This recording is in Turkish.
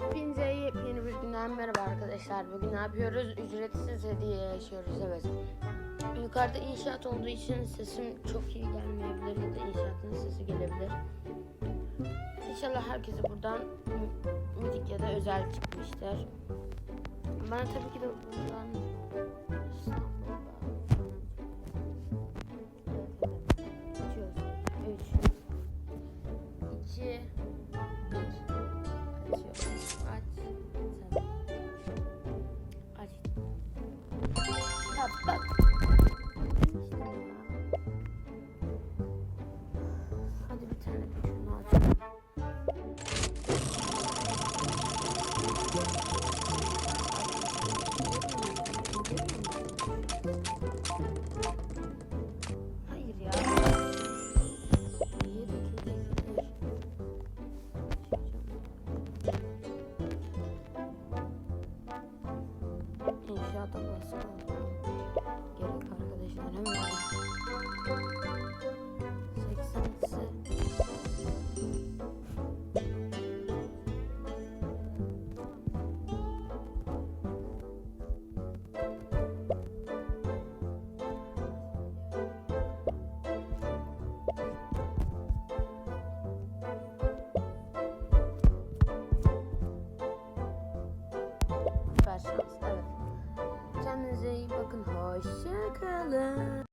Hepinize yepyeni bir günden merhaba arkadaşlar. Bugün ne yapıyoruz? Ücretsiz hediye yaşıyoruz evet. Yukarıda inşaat olduğu için sesim çok iyi gelmeyebilir ya da inşaatın sesi gelebilir. İnşallah herkese buradan mitik ya da özel çıkmıştır. Bana tabii ki de buradan İstanbul'da Açıyoruz. bak bak. Hadi bir tane şunu atalım. Hayır ya. İnşaata basalım. 음. bakın. Hoşça kalın.